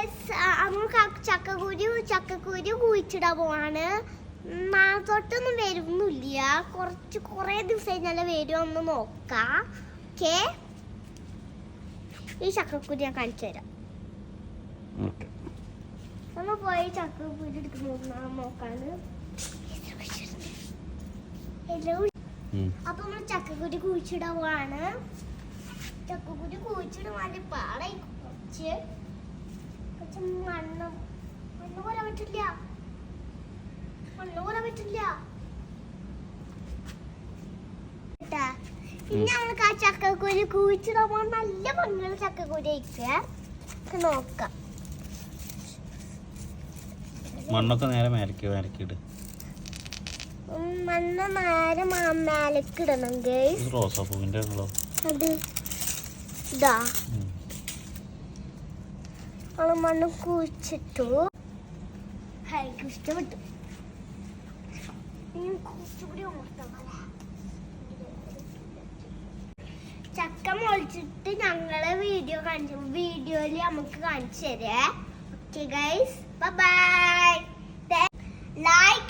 നമുക്ക് ചക്കക്കുരു ചക്കക്കുരു കുഴിച്ചിടാൻ പോവാണ്. നാളത്തോട്ടൊന്നും വരുന്നില്ല. കുറച്ച് കുറേ ദിവസം കഴിഞ്ഞാൽ ഒന്ന് നോക്കാം. ഓക്കെ ഈ ചക്കക്കുരു ഞാൻ കാണിച്ചു തരാം. നമ്മൾ പോയി ചക്കക്കുരു നോക്കാം നോക്കാണ്. ഹലോ അപ്പൊ നമ്മൾ ചക്കക്കുരു കുഴിച്ചിടാൻ പോവാണ്. ചക്കക്കുരു കുഴിച്ചിടാൻ വേണ്ടി പാടായി കുറച്ച്. കുറച്ച് മണ്ണ്. മണ്ണ് പോരാൻ പറ്റില്ല. മണ്ണ് പോരാൻ പറ്റില്ല. കേട്ടാ? ഇനി ആ ചക്കക്കുരു കുഴിച്ച് പോകാൻ നല്ല ഭംഗിയുള്ള ചക്കക്കുരു ആയിക്കേ നോക്കാം. മണ്ണൊക്കെ നേരെ മേലക്ക് മേലക്കിട് മണ്ണ് നേരെ മേലക്കിടണം ഉള്ളോ അത് ഇതാ. അവൾ മണ്ണ് കുഴിച്ചിട്ടു. എനിക്ക് ഇഷ്ടപ്പെട്ടു? ചക്ക മുളച്ചിട്ട് ഞങ്ങൾ വീഡിയോ കാണിച്ചു. വീഡിയോയിൽ നമുക്ക് കാണിച്ചു തരേ. Okay guys bye like